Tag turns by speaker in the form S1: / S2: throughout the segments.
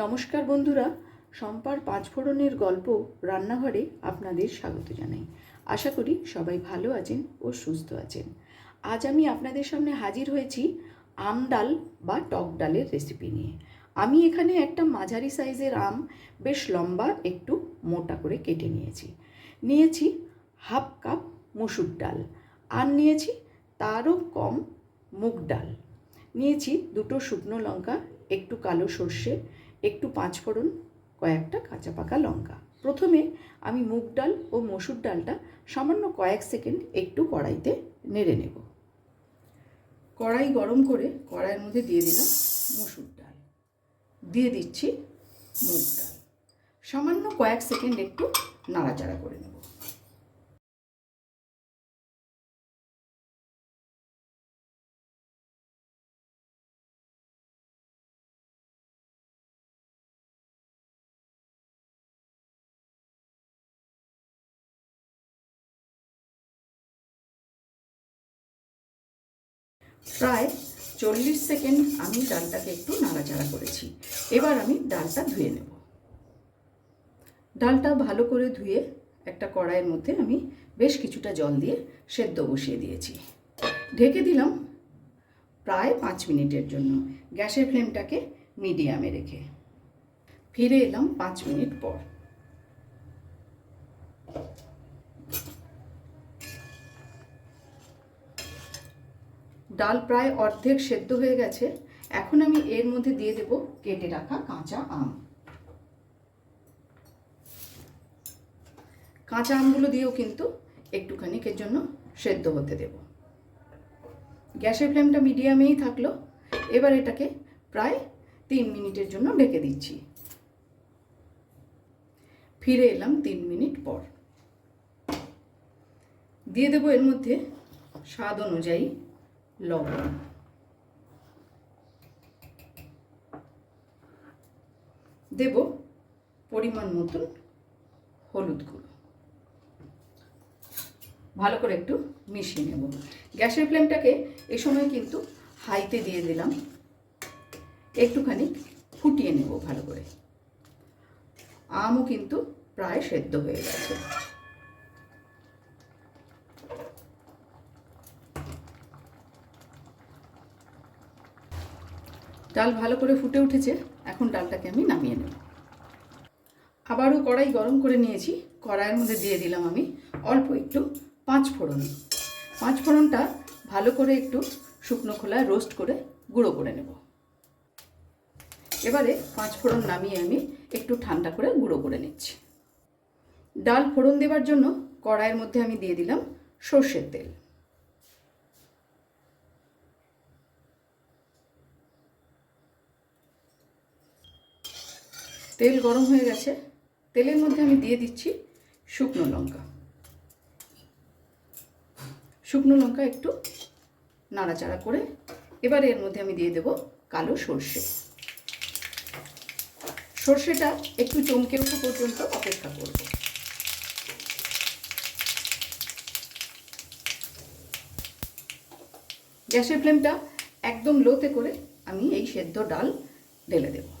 S1: নমস্কার বন্ধুরা সম্পার পাঁচফোড়নের গল্প রান্নাঘরে আপনাদের স্বাগত জানাই। আশা করি সবাই ভালো আছেন ও সুস্থ আছেন। আজ আমি আপনাদের সামনে হাজির হয়েছি আম ডাল বা টক ডালের রেসিপি নিয়ে। আমি এখানে একটা মাঝারি সাইজের আম, বেশ লম্বা, একটু মোটা করে কেটে নিয়েছি। নিয়েছি হাফ কাপ মসুর ডাল আর নিয়েছি তারও কম মুগ ডাল। নিয়েছি দুটো শুকনো লঙ্কা, একটু কালো সর্ষে একটু পাঁচফোড়ন কয়েকটা কাঁচা পাকা লঙ্কা। প্রথমে আমি মুগ ডাল ও মসুর ডালটা সামান্য কয়েক সেকেন্ড একটু কড়াইতে নেড়ে নেব। কড়াই গরম করে কড়াইয়ের মধ্যে দিয়ে দিলাম মসুর ডাল। দিয়ে দিচ্ছি মুগ ডাল। সামান্য কয়েক সেকেন্ড একটু নাড়াচাড়া করে নেব। প্রায় চল্লিশ সেকেন্ড আমি ডালটাকে একটু নাড়াচাড়া করেছি। এবার আমি ডালটা ধুয়ে নেব। ডালটা ভালো করে ধুয়ে একটা কড়াইয়ের মধ্যে আমি বেশ কিছুটা জল দিয়ে সেদ্ধ বসিয়ে দিয়েছি। ঢেকে দিলাম প্রায় পাঁচ মিনিটের জন্য। গ্যাসের ফ্লেমটাকে মিডিয়ামে রেখে। ফিরে এলাম পাঁচ মিনিট পর। ডাল প্রায় অর্ধেক সেদ্ধ হয়ে গেছে। এখন আমি এর মধ্যে দিয়ে দেব কেটে রাখা কাঁচা আম। কাঁচা আমগুলো দিয়েও কিন্তু একটুখানিকের জন্য সেদ্ধ হতে দেব। গ্যাসের ফ্লেমটা মিডিয়ামেই থাকল। এবার এটাকে প্রায় তিন মিনিটের জন্য ঢেকে দিচ্ছি। ফিরে এলাম তিন মিনিট পর। দিয়ে দেবো এর মধ্যে স্বাদ অনুযায়ী লবণ দেব পরিমাণ মতন হলুদ গুঁড়ো। ভালো করে একটু মিশিয়ে নেব। গ্যাসের ফ্লেমটাকে এ সময় কিন্তু হাইতে দিয়ে দিলাম। একটুখানি ফুটিয়ে নেব ভালো করে। আমও কিন্তু প্রায় সেদ্ধ হয়ে গেছে। ডাল ভালো করে ফুটে উঠেছে, এখন ডালটাকে আমি নামিয়ে নেব। আবারও কড়াই গরম করে নিয়েছি, কড়াইয়ের মধ্যে দিয়ে দিলাম আমি অল্প একটু পাঁচ ফোড়ন। পাঁচ ফোড়নটা ভালো করে একটু শুকনো খোলায় রোস্ট করে গুঁড়ো করে নেব। এবারে পাঁচ ফোড়ন নামিয়ে আমি একটু ঠান্ডা করে গুঁড়ো করে নিচ্ছি। ডাল ফোড়ন দেওয়ার জন্য কড়াইয়ের মধ্যে আমি দিয়ে দিলাম সর্ষের তেল। তেল গরম হয়ে গেছে। তেলের মধ্যে আমি দিয়ে দিচ্ছি শুকনো লঙ্কা। শুকনো লঙ্কা একটু নাড়াচাড়া করে এবার এর মধ্যে আমি দিয়ে দেব কালো সর্ষে। সর্ষেটা একটু চমকে ওঠা পর্যন্ত অপেক্ষা করব। গ্যাসের ফ্লেমটা একদম লোতে করে আমি এই সেদ্ধ ডাল ঢেলে দেবো।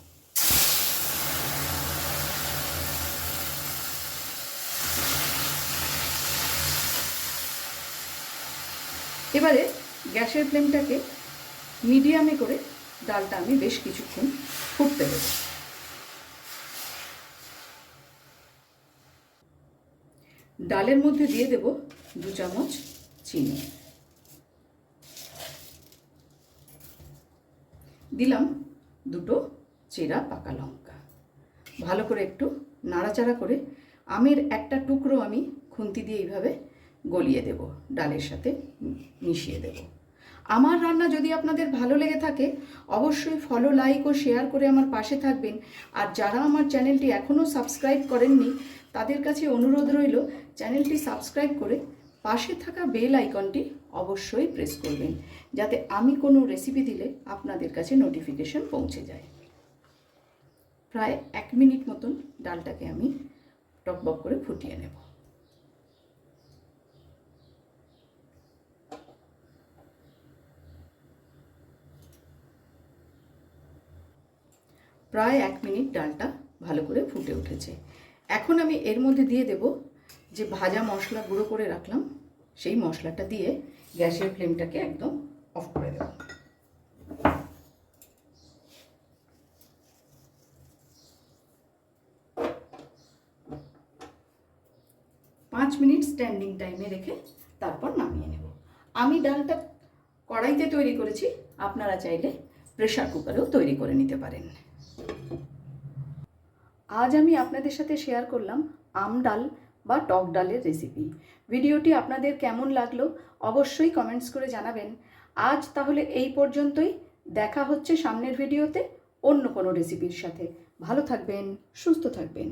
S1: এবারে গ্যাসের ফ্লেমটাকে মিডিয়ামে করে ডালটা আমি বেশ কিছুক্ষণ ফুটতে দেব। ডালের মধ্যে দিয়ে দেব দু চামচ চিনি। দিলাম দুটো চেরা পাকা লঙ্কা। ভালো করে একটু নাড়াচাড়া করে আমের একটা টুকরো আমি খুন্তি দিয়ে এইভাবে গলিয়ে দেব, ডালের সাথে মিশিয়ে দেব। আমার রান্না যদি আপনাদের ভালো লেগে থাকে, অবশ্যই ফলো লাইক ও শেয়ার করে আমার পাশে থাকবেন। আর যারা আমার চ্যানেলটি এখনও সাবস্ক্রাইব করেননি, তাদের কাছে অনুরোধ রইল, চ্যানেলটি সাবস্ক্রাইব করে পাশে থাকা বেল আইকনটি অবশ্যই প্রেস করবেন, যাতে আমি কোনো রেসিপি দিলে আপনাদের কাছে নোটিফিকেশন পৌঁছে যায়। প্রায় এক মিনিট মতন ডালটাকে আমি টকবক করে ফুটিয়ে নেব। প্রায় এক মিনিট ডালটা ভালো করে ফুটে উঠেছে। এখন আমি এর মধ্যে দিয়ে দেব যে ভাজা মশলা গুঁড়ো করে রাখলাম, সেই মশলাটা দিয়ে গ্যাসের ফ্লেমটাকে একদম অফ করে দেব। পাঁচ মিনিট স্ট্যান্ডিং টাইমে রেখে তারপর নামিয়ে নেব। আমি ডালটা কড়াইতে তৈরি করেছি, আপনারা চাইলে প্রেশার কুকারেও তৈরি করে নিতে পারেন। আজ আমি আপনাদের সাথে শেয়ার করলাম আম ডাল বা টক ডালের রেসিপি ভিডিওটি আপনাদের কেমন লাগল অবশ্যই কমেন্টস করে জানাবেন। আজ তাহলে এই পর্যন্তই। দেখা হচ্ছে সামনের ভিডিওতে অন্য কোনো রেসিপির সাথে। ভালো থাকবেন, সুস্থ থাকবেন।